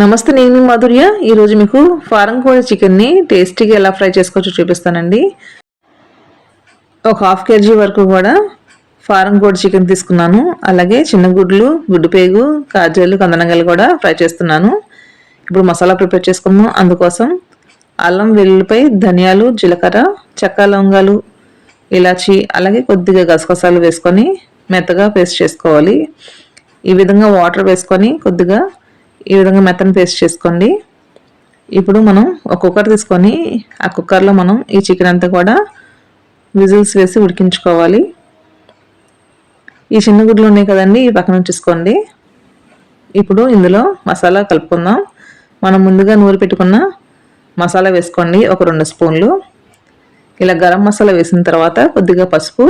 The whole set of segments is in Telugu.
నమస్తే నేను మాధుర్య. ఈరోజు మీకు ఫారం కోడి చికెన్ని టేస్టీగా ఎలా ఫ్రై చేసుకోవచ్చో చూపిస్తానండి. ఒక హాఫ్ కేజీ వరకు కూడా ఫారం కోడి చికెన్ తీసుకున్నాను. అలాగే చిన్న గుడ్లు గుడ్డు పేగు కాజాలు కందనగలు కూడా ఫ్రై చేస్తున్నాను. ఇప్పుడు మసాలా ప్రిపేర్ చేసుకుందాం. అందుకోసం అల్లం వెల్లుల్లిపై ధనియాలు జీలకర్ర చెక్క లవంగాలు ఇలాచి అలాగే కొద్దిగా గసగసాలు వేసుకొని మెత్తగా పేస్ట్ చేసుకోవాలి. ఈ విధంగా వాటర్ వేసుకొని కొద్దిగా ఈ విధంగా మెత్తని పేస్ట్ చేసుకోండి. ఇప్పుడు మనం ఒక కుక్కర్ తీసుకొని ఆ కుక్కర్లో మనం ఈ చికెన్ అంతా కూడా విజిల్స్ వేసి ఉడికించుకోవాలి. ఈ చిన్న గుడ్లు ఉన్నాయి కదండి ఈ పక్కన ఉంచేసుకోండి. ఇప్పుడు ఇందులో మసాలా కలుపుకుందాం. మనం ముందుగా నూరి పెట్టుకున్న మసాలా వేసుకోండి ఒక రెండు స్పూన్లు. ఇలా గరం మసాలా వేసిన తర్వాత కొద్దిగా పసుపు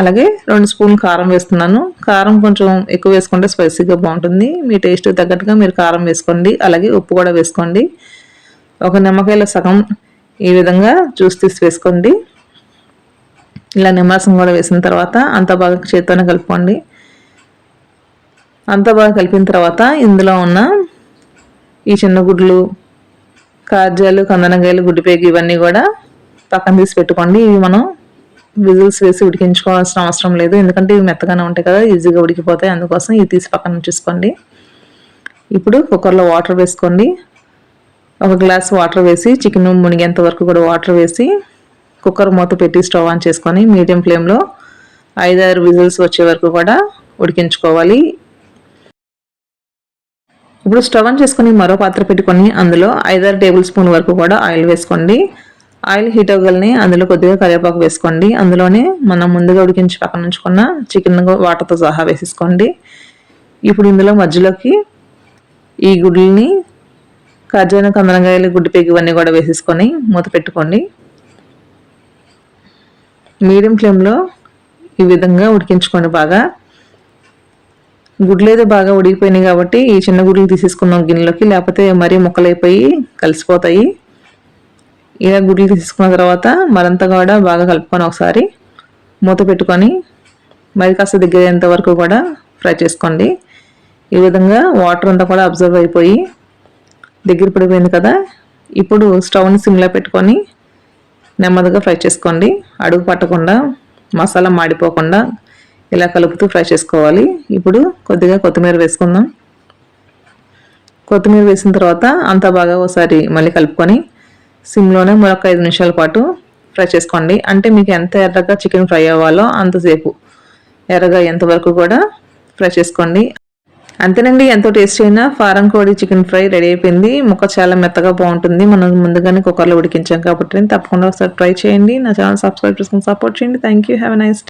అలాగే రెండు స్పూన్లు కారం వేస్తున్నాను. కారం కొంచెం ఎక్కువ వేసుకుంటే స్పైసీగా బాగుంటుంది. మీ టేస్ట్ తగ్గట్టుగా మీరు కారం వేసుకోండి. అలాగే ఉప్పు కూడా వేసుకోండి. ఒక నిమ్మకాయల సగం ఈ విధంగా జ్యూస్ తీసి వేసుకోండి. ఇలా నిమ్మరసం కూడా వేసిన తర్వాత అంత బాగా చేత్తోనే కలుపుకోండి. అంత బాగా కలిపిన తర్వాత ఇందులో ఉన్న ఈ చిన్న గుడ్లు కాజాలు కందనకాయలు గుడ్డిపేగి ఇవన్నీ కూడా పక్కన తీసి పెట్టుకోండి. ఇవి మనం విజిల్స్ వేసి ఉడికించుకోవాల్సిన అవసరం లేదు. ఎందుకంటే ఇవి మెత్తగానే ఉంటాయి కదా ఈజీగా ఉడికిపోతాయి. అందుకోసం ఇవి తీసి పక్కన ఉంచేసుకోండి. ఇప్పుడు కుక్కర్లో వాటర్ వేసుకోండి. ఒక గ్లాస్ వాటర్ వేసి చికెన్ మునిగేంత వరకు కూడా వాటర్ వేసి కుక్కర్ మూత పెట్టి స్టవ్ ఆన్ చేసుకొని మీడియం ఫ్లేమ్లో ఐదారు విజిల్స్ వచ్చే వరకు కూడా ఉడికించుకోవాలి. ఇప్పుడు స్టవ్ ఆన్ చేసుకొని మరో పాత్ర పెట్టుకొని అందులో ఐదారు టేబుల్ స్పూన్ వరకు కూడా ఆయిల్ వేసుకోండి. ఆయిల్ హీట్ అవ్వగలని అందులో కొద్దిగా కరివేపాకు వేసుకోండి. అందులోనే మనం ముందుగా ఉడికించి పక్కన ఉంచుకున్న చికెన్ వాటర్తో సహా వేసేసుకోండి. ఇప్పుడు ఇందులో మధ్యలోకి ఈ గుడ్లని ఖర్జూరం కందనకాయలు గుడ్డు పెగ్గు ఇవన్నీ కూడా వేసేసుకొని మూత పెట్టుకోండి. మీడియం ఫ్లేమ్లో ఈ విధంగా ఉడికించుకోండి బాగా. గుడ్లు అయితే బాగా ఉడికిపోయినాయి కాబట్టి ఈ చిన్న గుడ్లు తీసేసుకున్నాం గిన్నెలోకి లేకపోతే మరీ ముక్కలైపోయి కలిసిపోతాయి. ఇలా గుడ్లు తీసుకున్న తర్వాత మరంతా కూడా బాగా కలుపుకొని ఒకసారి మూత పెట్టుకొని మరి కాస్త దగ్గరేంత వరకు కూడా ఫ్రై చేసుకోండి. ఈ విధంగా వాటర్ అంతా కూడా అబ్జర్వ్ అయిపోయి దగ్గర పడిపోయింది కదా ఇప్పుడు స్టవ్ని సిమ్లో పెట్టుకొని నెమ్మదిగా ఫ్రై చేసుకోండి. అడుగు పట్టకుండా మసాలా మాడిపోకుండా ఇలా కలుపుతూ ఫ్రై చేసుకోవాలి. ఇప్పుడు కొద్దిగా కొత్తిమీర వేసుకుందాం. కొత్తిమీర వేసిన తర్వాత అంతా బాగా ఒకసారి మళ్ళీ కలుపుకొని సిమ్లోనే మరొక ఐదు నిమిషాల పాటు ఫ్రై చేసుకోండి. అంటే మీకు ఎంత ఎర్రగా చికెన్ ఫ్రై అవ్వాలో అంతసేపు. ఎర్రగా ఎంతవరకు కూడా ఫ్రై చేసుకోండి. అంతేనండి ఎంతో టేస్టీ అయినా ఫారం కోడి చికెన్ ఫ్రై రెడీ అయిపోయింది. ముక్క చాలా మెత్తగా బాగుంటుంది. మనం ముందుగానే కుక్కర్లో ఉడికించాం కాబట్టి తప్పకుండా ఒకసారి ట్రై చేయండి. నా ఛానల్ సబ్స్క్రైబ్ చేసుకుని సపోర్ట్ చేయండి. Thank you. Have nice